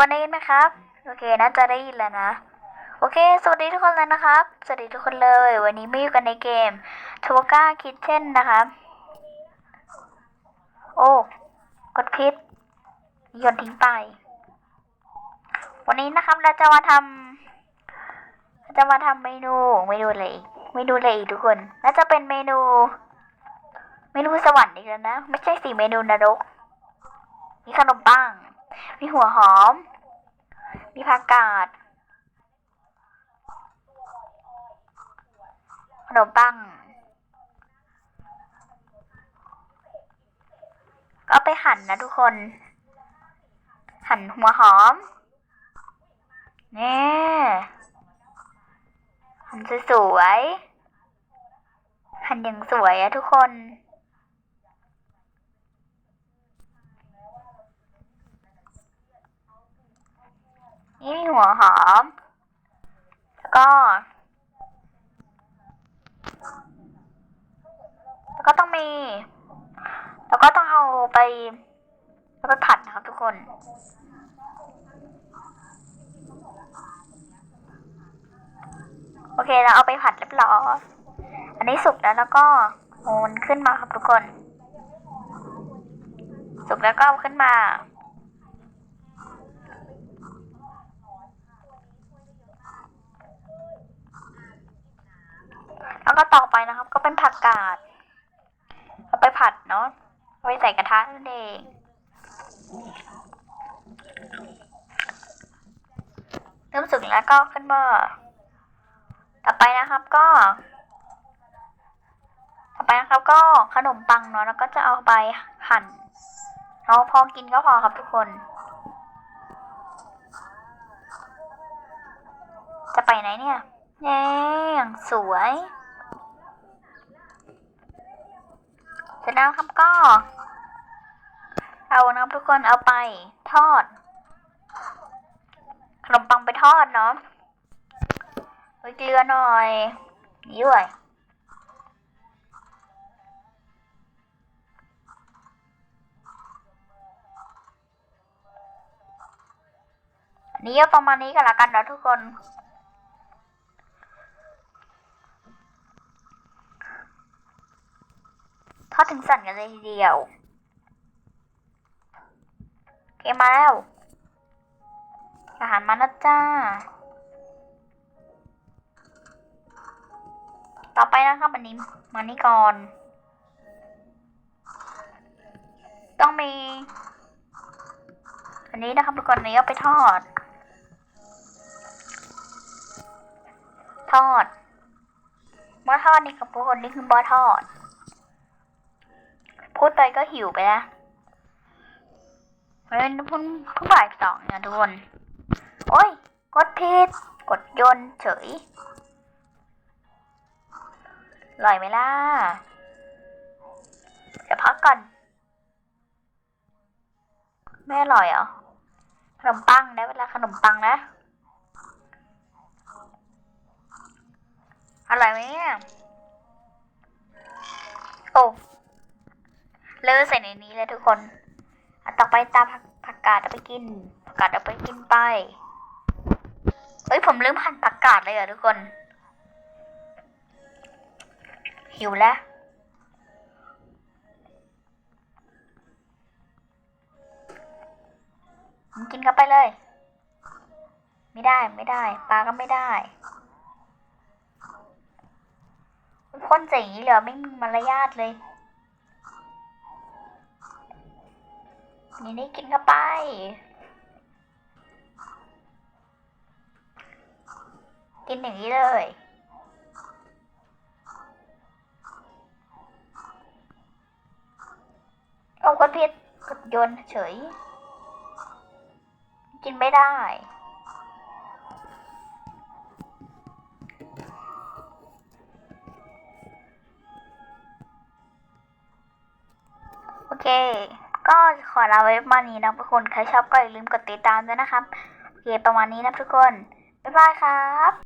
วันนี้นะครับ โอเคน่าจะได้ยินแล้วนะ โอเค สวัสดีทุกคนเลยนะครับ สวัสดีทุกคนเลย วันนี้ไม่อยู่กันในเกมทวก้าคิทเช่นนะครับ โอ้ กดพิษโยนทิ้งไป วันนี้นะครับเราจะมาทำจะมาทำเมนูเมนูอะไรอีกเมนูอะไรอีกทุกคน น่าจะเป็นเมนูเมนูสวรรค์อีกแล้วนะ ไม่ใช่สี่เมนูนรก มีขนมปัง มีหัวหอม มีผักกาด ขนมปัง ก็ไปหั่นนะทุกคน หั่นหัวหอมนี่หั่นสวยๆหั่นอย่างสวยอะทุกคน นี่หัวหอม แล้วก็ แล้วก็ต้องมี แล้วก็ต้องเอาไปเอาไปผัดนะครับทุกคนโอเคเราเอาไปผัดเรียบร้อย อันนี้สุกแล้วแล้วก็โหมันขึ้นมาครับทุกคน สุกแล้วก็เอาขึ้นมา แล้ว ก็ต่อไปนะครับ ก็เป็นผักกาดเอาไปผัดเนาะเอาไปใส่กระทะนั่นเองเริ่มสุกแล้วก็ขึ้นหม้อต่อไปนะครับก็ ต่อไปนะครับก็ขนมปังเนาะแล้วก็จะเอาไปหั่นเอาพอกินก็พอครับทุกคน จะไปไหนเนี่ยแย่งสวย เสร็จแล้วครับก็ เอานะครับทุกคนเอาไปทอด ขนมปังไปทอดเนาะไว้เกลือหน่อยนี่ด้วยอันนี้ก็ประมาณนี้กันละกันเนาะทุกคน ทอดถึงสั่นกันเลยทีเดียวเคมมาแล้วอาหารมาแล้วจ้า ต่อไปนะครับอันนี้มานี่ก่อน ต้องมี อันนี้นะครับทุกคนนนี้เอาไปทอด ทอดบอทอดนี่ครับทุกคนนี่คือบอทอด พูดไปก็หิวไปแล้วเฮ้ยเพิ่งเพิ่งบ่ายสองเนี่ยทุกคน โอ้ย กดผิด กดโยนเฉยอร่อยไหมล่ะ จะพักก่อนไม่อร่อยเหรอ ขนมปังได้เวลาขนมปังนะ อร่อยไหมเนี่ย โอ้ เลือใส่ในนี้เลยทุกคนอันต่อไปตามผักผักกาดเอาไปกินผักกาดเอาไปกินไปเฮ้ยผมลืมหั่นผักกาดเลยเหรอทุกคน หิวแล้วผมกินเข้าไปเลย ไม่ได้ไม่ได้ปลาก็ไม่ได้คนใส่อย่างนี้เหรอไม่มีมารยาทเลย นี่นี่กินเข้าไป กินอย่างนี้เลย เอากระเพียกดโยนเฉย กินไม่ได้โอเค ก็ขอลาไว้ประมาณนี้นะทุกคน ใครชอบก็อย่าลืมกดติดตามด้วยนะครับโอเคประมาณนี้นะทุกคน บ๊ายบายครับ